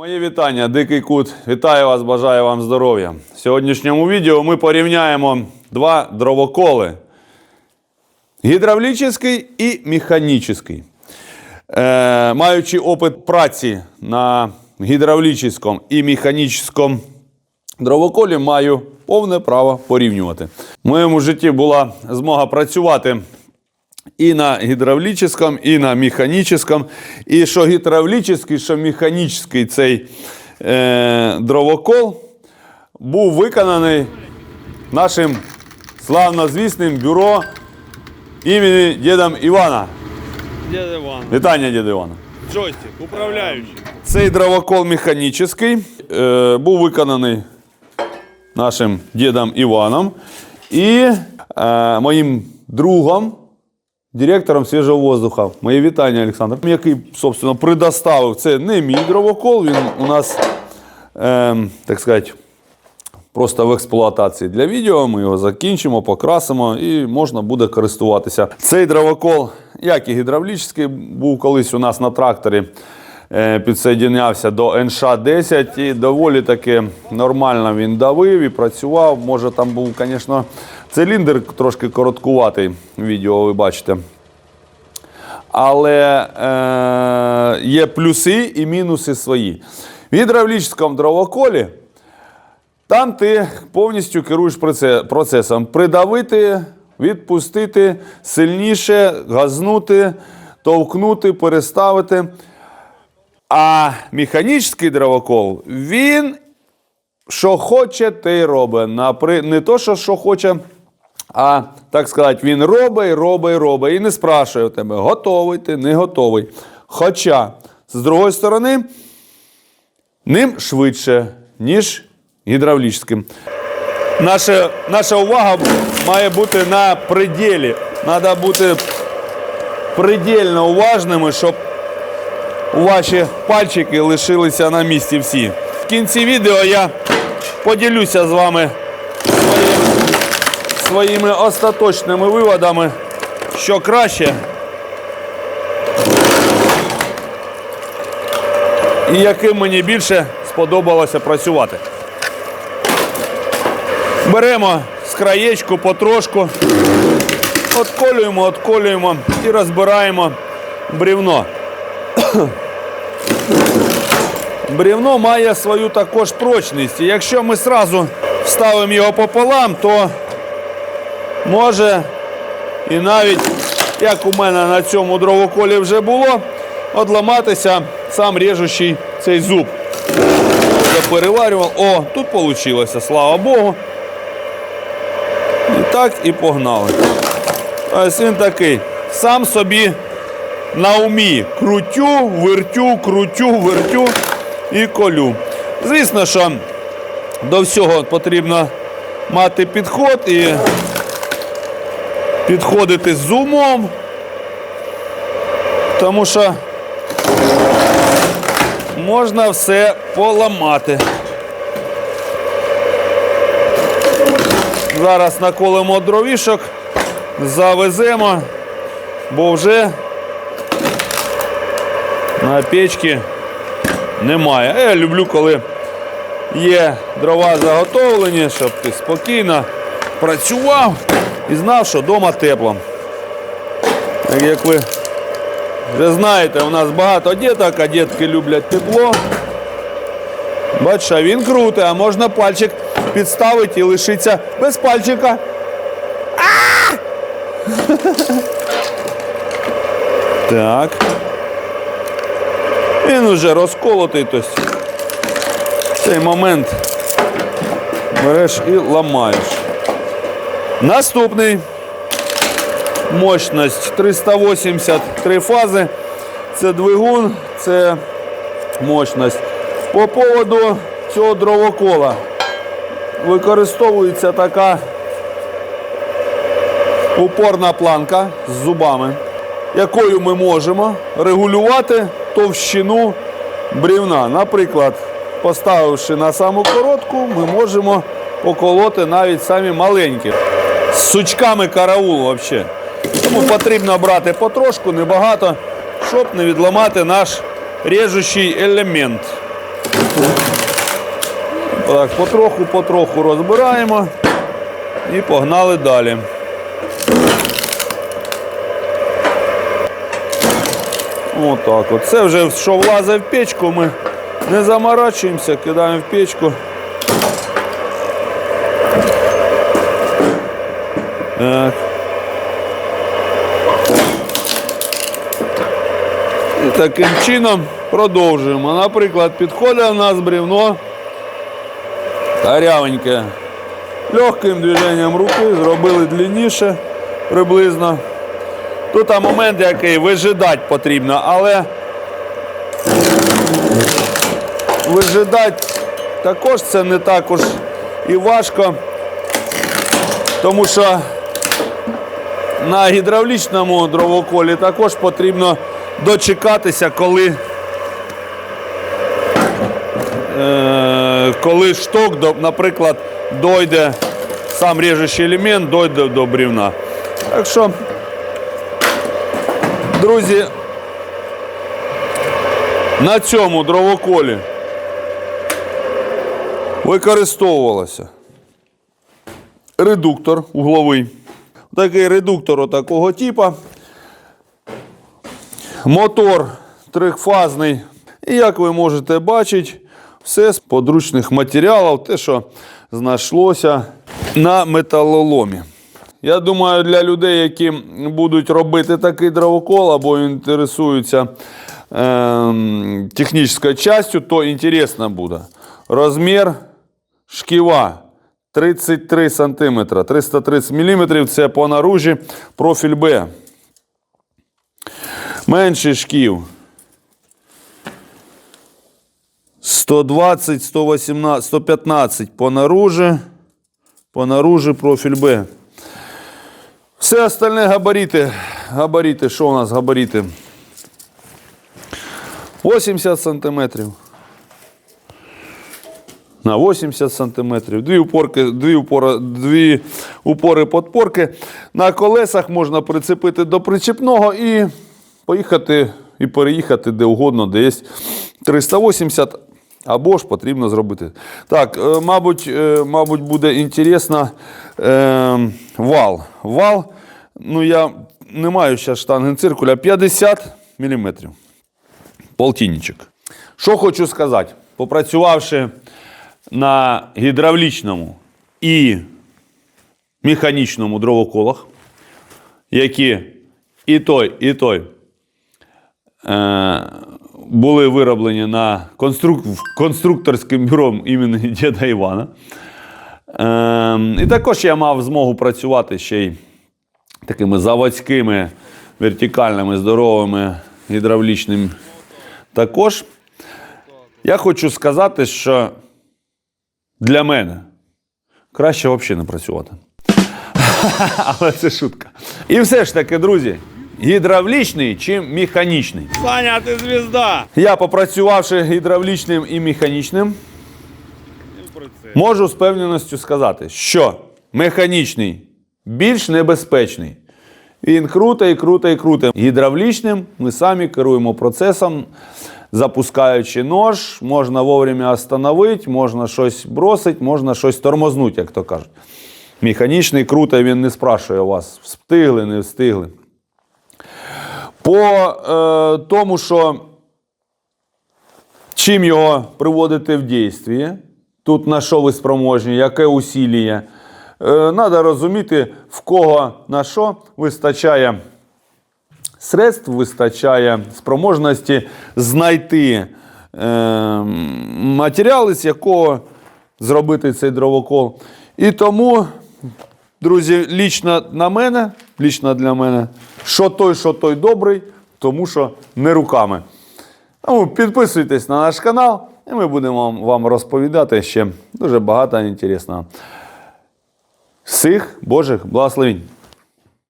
Мої вітання, Дикий Кут. Вітаю вас, бажаю вам здоров'я. В сьогоднішньому відео ми порівняємо два дровоколи: гідравлічний і механічний. Е, маючи опит праці на гідравлічному і механічному дровоколі, маю повне право порівнювати. В моєму житті була змога працювати і на гідравлічному, і на механічному. І що гідравлічний, що механічний цей е, дровокол був виконаний нашим славнозвісним бюро імені діда Івана. Дядя Иван. Вітання, діда Івана. Джойстик, управляющий. Цей дровокол механічний е, був виконаний нашим дідом Іваном і е, моїм другом, директором свіжого воздуха. Моє вітання, Олександр. Який, собственно, предоставив. Це не мій дровокол, він у нас, е, так сказати, просто в експлуатації для відео. Ми його закінчимо, покрасимо і можна буде користуватися. Цей дровокол, як і гідравлічний, був колись у нас на тракторі. Е, Підсоєднявся до НШ-10 і доволі таки нормально він давив і працював. Може, там був, звісно, циліндр трошки короткуватий. Відео ви бачите. Але е, є плюси і мінуси свої. В гідравлічному дровоколі там ти повністю керуєш процесом. Придавити, відпустити, сильніше, газнути, товкнути, переставити. А механічний дровокол, він що хоче, те й робить. Напри... Не то, що, що хоче, а так сказати, він робить, робить, робить. І не спрашує тебе, готовий ти, не готовий. Хоча, з другої сторони, ним швидше, ніж гідравлічним. Наша, наша увага має бути на пределі. Треба бути предельно уважними, щоб ваші пальчики лишилися на місці всі. В кінці відео я поділюся з вами своїми, своїми остаточними виводами, що краще. І яким мені більше сподобалося працювати. Беремо з краєчку потрошку, отколюємо, отколюємо і розбираємо брівно. Брівно має свою також прочність. І якщо ми сразу вставимо його пополам, то може і навіть, як у мене на цьому дровоколі вже було, одламатися сам режущий цей зуб. Я переварював. О, тут вийшло, слава Богу. І так і погнали. Ось він такий. Сам собі на умі. Крутю, вертю, крутю, вертю і колю. Звісно, що до всього потрібно мати підход і підходити з умом. Тому що можна все поламати. Зараз наколимо дровішок, завеземо, бо вже на печці немає. Я люблю, коли є дрова заготовлені, щоб ти спокійно працював і знав, що вдома тепло. Так як ви вже знаєте, у нас багато діток, а дітки люблять тепло. Бачиш, а він крутий, а можна пальчик підставити і лишиться без пальчика. А! Так. Він уже розколотий, тобто в цей момент береш і ламаєш. Наступний мощність 383 фази. Це двигун, це мощність. По поводу цього дровокола використовується така упорна планка з зубами, якою ми можемо регулювати товщину брівна. Наприклад, поставивши на саму коротку, ми можемо поколоти навіть самі маленькі. З сучками караул взагалі. Тому потрібно брати потрошку, небагато, щоб не відламати наш режущий елемент. Так, потроху-потроху розбираємо і погнали далі. Отак от. Це вже що влазить в печку, ми не заморачуємося, кидаємо в печку. Так. І таким чином продовжуємо. Наприклад, підходить у нас брівно карявеньке. Легким движенням руки зробили длинніше приблизно. Тут момент, який вижидати потрібно, але вижидати також це не також і важко, тому що на гідравлічному дровоколі також потрібно дочекатися, коли, е, коли шток, наприклад, дойде, сам режущий елемент дойде до брівна. Так що, друзі, на цьому дровоколі використовувалося редуктор угловий. Такий редуктор отакого типу. Мотор трьохфазний. І як ви можете бачити, все з подручних матеріалів, те, що знайшлося на металоломі. Я думаю, для людей, які будуть робити такий дровокол або інтересуються ем, технічною частю, то інтересно буде. Розмір шківа 33 см, 330 мм це по наружі профіль Б. Менший шків. 120, 118, 115 по наружі. По наружі профіль Б. Все остальне габарити. Габарити, що у нас габарити? 80 сантиметрів. На 80 сантиметрів. Дві упорки, дві упори, дві упори подпорки. На колесах можна прицепити до причепного і поїхати і переїхати де угодно, де є 380. Або ж потрібно зробити. Так, е, мабуть, е, мабуть, буде інтересно е, вал. Вал, ну я не маю зараз штангенциркуля, 50 мм. Полтинничок. Що хочу сказати, попрацювавши на гідравлічному і механічному дровоколах, які і той, і той е, були вироблені на конструк... конструкторським бюро імені діда Івана. Е, і також я мав змогу працювати ще й такими заводськими, вертикальними, здоровими гідравлічними. Також я хочу сказати, що для мене краще взагалі не працювати. Але це шутка. І все ж таки, друзі, гідравлічний чи механічний. Саня, ти звізда. Я, попрацювавши гідравлічним і механічним, можу з певненістю сказати, що механічний більш небезпечний. Він круто і круто і круто. Гідравлічним ми самі керуємо процесом, запускаючи нож, можна вовремя остановити, можна щось бросити, можна щось тормознути, як то кажуть. Механічний круто, він не спрашує вас, встигли, не встигли. По е, тому, що чим його приводити в дійстві, тут на що ви спроможні, яке усілля. Треба розуміти, в кого на що вистачає средств, вистачає спроможності знайти е, матеріали, з якого зробити цей дровокол. І тому, друзі, лічно на мене, лічно для мене, що той, що той добрий, тому що не руками. Тому підписуйтесь на наш канал, і ми будемо вам розповідати ще дуже багато інтересного. Всіх Божих благословень!